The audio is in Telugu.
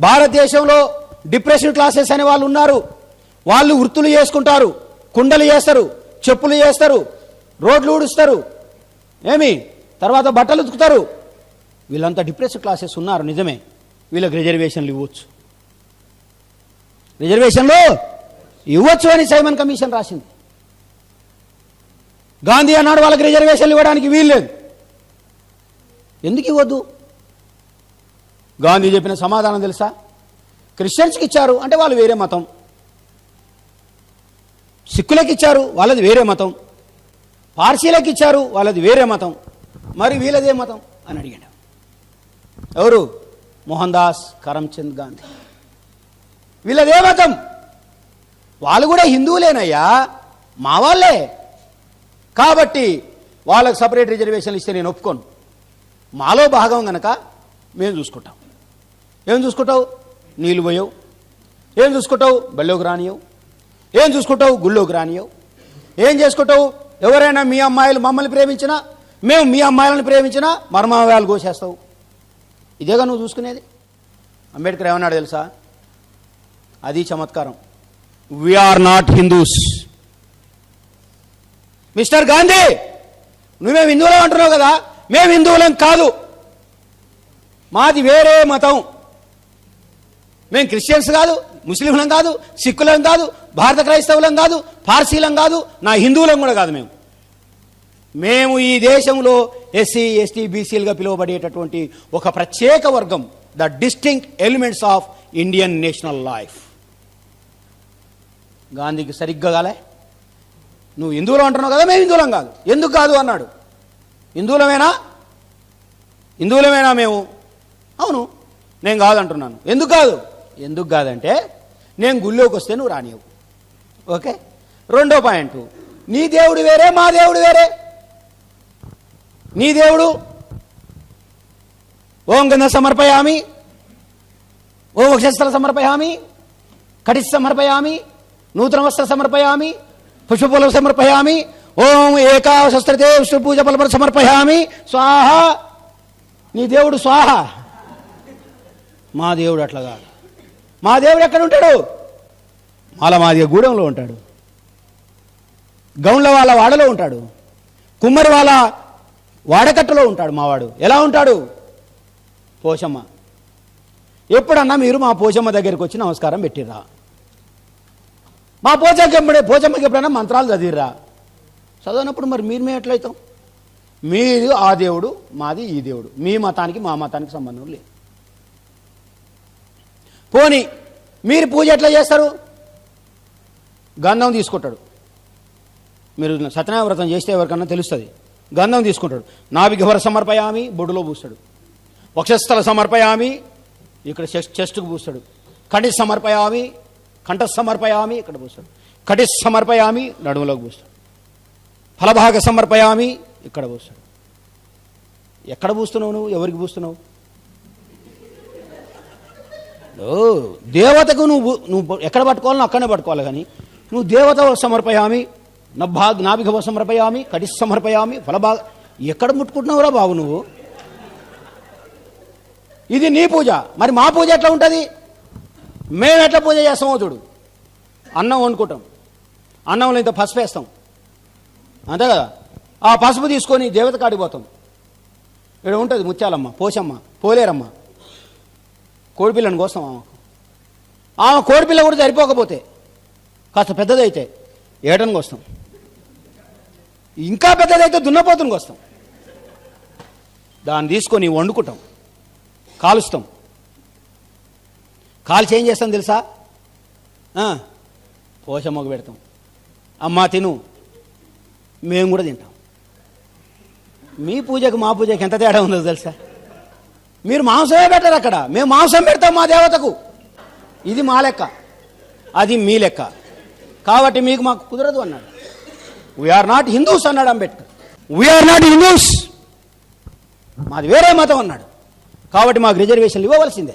భారతదేశంలో డిప్రెషన్ క్లాసెస్ అనే వాళ్ళు ఉన్నారు. వాళ్ళు వృత్తులు చేసుకుంటారు. కుండలు చేస్తారు. చెప్పులు చేస్తారు. రోడ్లు ఊడుస్తారు. ఏమి? తర్వాత బట్టలు ఉతుకుతారు. వీళ్ళంతా డిప్రెషన్ క్లాసెస్ ఉన్నారు నిజమే. వీళ్ళకి రిజర్వేషన్లు ఇవ్వచ్చు. రిజర్వేషన్లు ఇవ్వచ్చు అని సైమన్ కమిషన్ రాసింది. గాంధీ అన్నాడు వాళ్ళకి రిజర్వేషన్లు ఇవ్వడానికి వీల్లేదు. ఎందుకు ఇవ్వద్దు? గాంధీ చెప్పిన సమాధానం తెలుసా? క్రిస్టియన్స్కి ఇచ్చారు అంటే వాళ్ళు వేరే మతం. సిక్కులకు ఇచ్చారు వాళ్ళది వేరే మతం. పార్సీలకు ఇచ్చారు వాళ్ళది వేరే మతం. మరి వీళ్ళదే మతం? అని అడిగాడు. ఎవరు? మోహన్ దాస్ కరమ్చంద్ గాంధీ. వీళ్ళదే మతం? వాళ్ళు కూడా హిందువులేనయ్యా. మా వాళ్ళే. కాబట్టి వాళ్ళకి సపరేట్ రిజర్వేషన్లు ఇస్తే నేను ఒప్పుకోను. మాలో భాగం కనుక మేము చూసుకుంటాం. ఏం చూసుకుంటావు? నీళ్ళు పోయవు. ఏం చూసుకుంటావు? బళ్ళోకి రానియవు. ఏం చూసుకుంటావు? గుళ్ళోకి రానియవు. ఏం చేసుకుంటావు? ఎవరైనా మీ అమ్మాయిలు మమ్మల్ని ప్రేమించినా మేము మీ అమ్మాయిలను ప్రేమించినా మర్మావయాలు కోసేస్తావు. ఇదేగా నువ్వు చూసుకునేది? అంబేద్కర్ ఏమన్నాడు తెలుసా? అది చమత్కారం. We are not Hindus mister Gandhi నువ్వేం హిందువులం అంటున్నావు కదా? మేము హిందువులం కాదు. మాది వేరే మతం. మేము క్రిస్టియన్స్ కాదు ముస్లింలం కాదు సిక్కులం కాదు భారత క్రైస్తవులం కాదు పార్సీలం కాదు నా హిందువులం కూడా కాదు మేము. మేము ఈ దేశంలో ఎస్సీ ఎస్టీ బీసీలుగా పిలువబడేటటువంటి ఒక ప్రత్యేక వర్గం the distinct elements of Indian national life. గాంధీకి సరిగ్గా కాలే? నువ్వు హిందువులు అంటున్నావు కదా మేము హిందువులం కాదు. ఎందుకు కాదు అన్నాడు? హిందువులమేనా? హిందువులమేనా మేము? అవును నేను కాదంటున్నాను. ఎందుకు కాదు? ఎందుకు కాదంటే నేను గుళ్ళోకి వస్తే నువ్వు రానివ్వు ఓకే? రెండో పాయింట్. నీ దేవుడు వేరే మా దేవుడు వేరే. నీ దేవుడు ఓం గంధ సమర్పయామి ఓం వక్షస్త్ర సమర్పయామి కటిస్ సమర్పయామి నూతన వస్త్ర సమర్పయామి పుష్పఫలం సమర్పయామి ఓం ఏకాశస్త్రతే విష్ణుపూజ ఫలపర సమర్పయామి. స్వాహ! నీ దేవుడు స్వాహ! మా దేవుడు అట్లా కాదు. మా దేవుడు ఎక్కడ ఉంటాడు? మాల మాదిగ గూడెంలో ఉంటాడు. గౌండ్ల వాళ్ళ వాడలో ఉంటాడు. కుమ్మరి వాళ్ళ వాడకట్టలో ఉంటాడు మావాడు. ఎలా ఉంటాడు? పోషమ్మ. ఎప్పుడన్నా మీరు మా పోషమ్మ దగ్గరికి వచ్చి నమస్కారం పెట్టిర్రా? మా పోచమ్మకి ఎప్పుడే పోచమ్మకి ఎప్పుడైనా మంత్రాలు చదివిర్రా? చదవనప్పుడు మరి మీరు మేము ఎట్లయితాం? మీరు ఆ దేవుడు మాది ఈ దేవుడు. మీ మతానికి మా మతానికి సంబంధం లేదు. పోని మీరు పూజ ఎట్లా చేస్తారు? గంధం తీసుకుంటాడు. మీరు సత్యనారాయణ వ్రతం చేస్తే ఎవరికన్నా తెలుస్తుంది. గంధం తీసుకుంటాడు. నాభిఘవర సమర్పయామి? బొడ్డులో పూస్తాడు. వక్షస్థల సమర్పయామి? ఇక్కడ చెస్ట్కు పూస్తాడు. కటి సమర్పయామి? కంఠ సమర్పయామి? ఇక్కడ పూస్తాడు. కటి సమర్పయామి? నడుములోకి పూస్తాడు. ఫలభాగ సమర్పయామి? ఇక్కడ పూస్తాడు. ఎక్కడ పూస్తున్నావు నువ్వు? ఎవరికి పూస్తున్నావు? దేవతకు నువ్వు నువ్వు ఎక్కడ పట్టుకోవాలో అక్కడనే పట్టుకోవాలి కానీ నువ్వు దేవత సమర్పయామి నభా నాభిగవ సమర్పయామి కటి సమర్పయామి ఫలభా ఎక్కడ ముట్టుకుంటున్నావురా బాబు నువ్వు? ఇది నీ పూజ. మరి మా పూజ ఎట్లా ఉంటుంది? మేము ఎట్లా పూజ చేస్తామో చూడు. అన్నం వండుకుంటాం. అన్నంలో ఇంత పసుపు వేస్తాం. అంతే కదా? ఆ పసుపు తీసుకొని దేవత కాడిపోతాం ఇక్కడ ఉంటుంది ముత్యాలమ్మ పోషమ్మ పోలేరమ్మ. కోడిపిల్లని కోసం. ఆమెకు ఆమె కోడిపిల్ల కూడా సరిపోకపోతే కాస్త పెద్దదైతే ఏటనికి కోస్తాం ఇంకా పెద్దదైతే దున్నపోతుని కోస్తాం దాన్ని తీసుకొని వండుకుంటాం కాలుస్తాం. కాల్చి ఏం చేస్తాం తెలుసా? పోషమ్మకు పెడతాం. అమ్మా తిను. మేము కూడా తింటాం. మీ పూజకు మా పూజకి ఎంత తేడా ఉందో తెలుసా? మీరు మాంసమే పెట్టరు అక్కడ. మేము మాంసం పెడతాం మా దేవతకు. ఇది మా లెక్క. అది మీ లెక్క. కాబట్టి మీకు మాకు కుదరదు అన్నాడు. వీఆర్ నాట్ హిందూస్ అన్నాడు అంబేద్కర్. వీఆర్ నాట్ హిందూస్ మాది వేరే మతం అన్నాడు. కాబట్టి మాకు రిజర్వేషన్లు ఇవ్వవలసిందే.